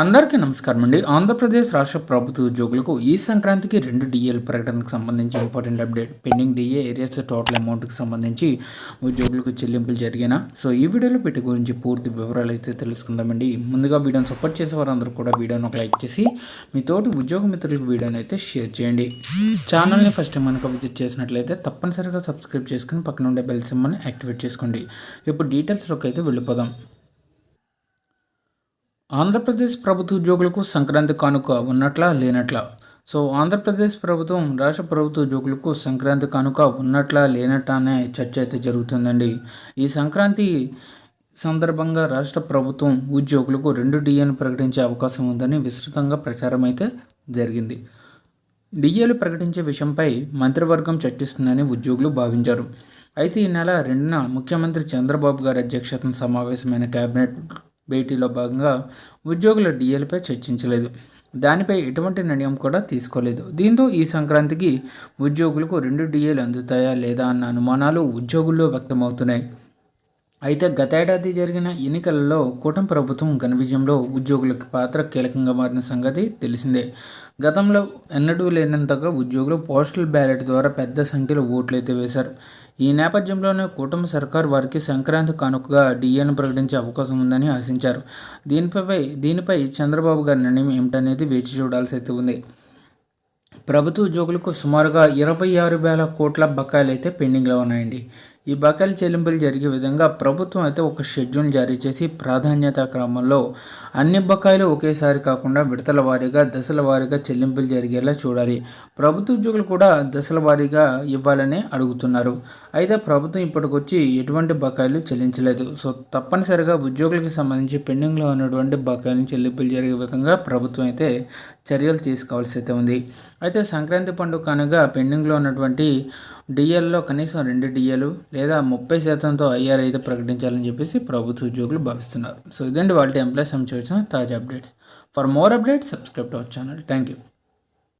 అందరికీ నమస్కారం అండి. ఆంధ్రప్రదేశ్ రాష్ట్ర ప్రభుత్వ ఉద్యోగులకు ఈ సంక్రాంతికి రెండు డిఏల ప్రకటనకు సంబంధించి important update pending DA arrears total అమౌంట్కి సంబంధించి ఉద్యోగులకు చెల్లింపులు జరిగిన సో ఈ వీడియోలో పెట్టి గురించి పూర్తి వివరాలు అయితే తెలుసుకుందామండి. ముందుగా వీడియోని సపోర్ట్ చేసే వారందరూ కూడా వీడియోను ఒక లైక్ చేసి మీ తోటి ఉద్యోగ మిత్రులకు వీడియోని అయితే షేర్ చేయండి. ఛానల్ని ఫస్ట్ టైం మనకు విజిట్ చేసినట్లయితే తప్పనిసరిగా సబ్స్క్రైబ్ చేసుకుని పక్కన ఉండే బెల్ సిమ్మని యాక్టివేట్ చేసుకోండి. ఇప్పుడు డీటెయిల్స్లోకి అయితే వెళ్ళిపోదాం. ఆంధ్రప్రదేశ్ ప్రభుత్వ ఉద్యోగులకు సంక్రాంతి కానుక ఉన్నట్లా లేనట్లా. సో ఆంధ్రప్రదేశ్ ప్రభుత్వం రాష్ట్ర ప్రభుత్వ ఉద్యోగులకు సంక్రాంతి కానుక ఉన్నట్లా లేనట్లా అనే చర్చ అయితే జరుగుతుందండి. ఈ సంక్రాంతి సందర్భంగా రాష్ట్ర ప్రభుత్వం ఉద్యోగులకు రెండు డిఏను ప్రకటించే అవకాశం ఉందని విస్తృతంగా ప్రచారం అయితే జరిగింది. డిఏలు ప్రకటించే విషయంపై మంత్రివర్గం చర్చిస్తుందని ఉద్యోగులు భావించారు. అయితే ఈ నెల రెండున ముఖ్యమంత్రి చంద్రబాబు గారి అధ్యక్షతన సమావేశమైన కేబినెట్ భేటీలో భాగంగా ఉద్యోగుల డిఎల్పై చర్చించలేదు. దానిపై ఎటువంటి నిర్ణయం కూడా తీసుకోలేదు. దీంతో ఈ సంక్రాంతికి ఉద్యోగులకు రెండు డిఏలు అందుతాయా లేదా అన్న అనుమానాలు ఉద్యోగుల్లో వ్యక్తమవుతున్నాయి. అయితే గతేడాది జరిగిన ఎన్నికలలో కూటమి ప్రభుత్వం ఘన విజయంలో ఉద్యోగులకు పాత్ర కీలకంగా మారిన సంగతి తెలిసిందే. గతంలో ఎన్నడూ లేనంతగా ఉద్యోగులు పోస్టల్ బ్యాలెట్ ద్వారా పెద్ద సంఖ్యలో ఓట్లు అయితే వేశారు. ఈ నేపథ్యంలోనే కూటమి సర్కార్ వారికి సంక్రాంతి కానుకగా డిఏను ప్రకటించే అవకాశం ఉందని ఆశించారు. దీనిపై దీనిపై చంద్రబాబు గారి నిర్ణయం ఏమిటనేది వేచి చూడాల్సి అయితే ఉంది. ప్రభుత్వ ఉద్యోగులకు సుమారుగా ఇరవై ఆరు వేల కోట్ల బకాయిలు అయితే పెండింగ్లో ఉన్నాయండి. ఈ బకాయిల చెల్లింపులు జరిగే విధంగా ప్రభుత్వం అయితే ఒక షెడ్యూల్ జారీ చేసి ప్రాధాన్యత క్రమంలో అన్ని బకాయిలు ఒకేసారి కాకుండా విడతల వారీగా దశల వారీగా చెల్లింపులు జరిగేలా చూడాలి. ప్రభుత్వ ఉద్యోగులు కూడా దశల వారీగా ఇవ్వాలని అడుగుతున్నారు. అయితే ప్రభుత్వం ఇప్పటికొచ్చి ఎటువంటి బకాయిలు చెల్లించలేదు. సో తప్పనిసరిగా ఉద్యోగులకు సంబంధించి పెండింగ్లో ఉన్నటువంటి బకాయిలను చెల్లింపులు జరిగే విధంగా ప్రభుత్వం అయితే చర్యలు తీసుకోవాల్సి అయితే ఉంది. అయితే సంక్రాంతి పండుగ కనుక పెండింగ్లో ఉన్నటువంటి డిఎల్లో కనీసం రెండు డిఎలు లేదా ముప్పై శాతంతో ఐఆర్ అయితే ప్రకటించాలని చెప్పేసి ప్రభుత్వ ఉద్యోగులు భావిస్తున్నారు. సో ఇదండి వాళ్ళ ఎంప్లాయీస్ సంబంధించిన తాజా updates. For more updates subscribe to our channel thank you